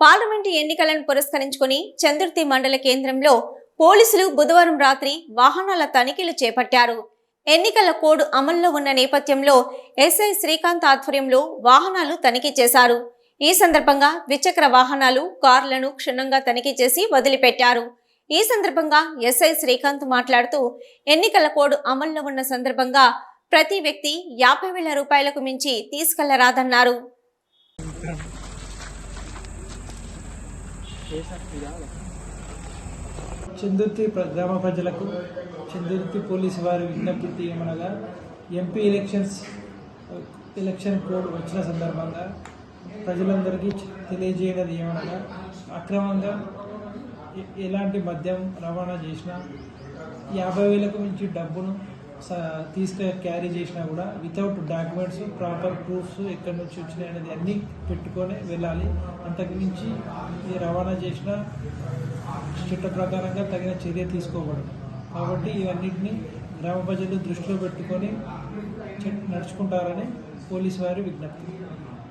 Parliament ఎన్నికలను పురస్కరించుకుని చంద్రుర్తి మండల కేంద్రంలో పోలీసులు బుధవారం రాత్రి వాహనాల తనిఖీలు చేపట్టారు. ఎన్నికల కోడ్ అమల్లో ఉన్న నేపథ్యంలో ఎస్ఐ శ్రీకాంత్ ఆధ్వర్యంలో వాహనాలు తనిఖీ చేశారు. ఈ సందర్భంగా ద్విచక్ర వాహనాలు కార్లను క్షుణ్ణంగా తనిఖీ చేసి వదిలిపెట్టారు. ఈ సందర్భంగా ఎస్ఐ శ్రీకాంత్ మాట్లాడుతూ ఎన్నికల కోడ్ అమల్లో ఉన్న సందర్భంగా ప్రతి వ్యక్తి యాభై వేల రూపాయలకు మించి తీసుకెళ్ళరాదన్నారు. చందుర్తి ప్ర- గ్రామ ప్రజలకు చందుర్తి పోలీసు వారి విజ్ఞప్తి ఏమనగా ఎంపీ ఎలక్షన్స్ ఎలక్షన్ కోడ్ వచ్చిన సందర్భంగా ప్రజలందరికీ తెలియజేయనది ఏమనగా అక్రమంగా ఎలాంటి మద్యం రవాణా చేసినా యాభై వేలకు మించి డబ్బును తీసుకు క్యారీ చేసినా కూడా వితౌట్ డాక్యుమెంట్స్ ప్రాపర్ ప్రూఫ్స్ ఎక్కడి నుంచి వచ్చినాయి అనేది అన్నీ పెట్టుకొని వెళ్ళాలి. అంతకుమించి రవాణా చేసిన చట్ట ప్రకారంగా తగిన చర్య తీసుకోబడదు కాబట్టి ఇవన్నిటిని గ్రామ ప్రజలు దృష్టిలో పెట్టుకొని నడుచుకుంటారని పోలీసు వారి విజ్ఞప్తి.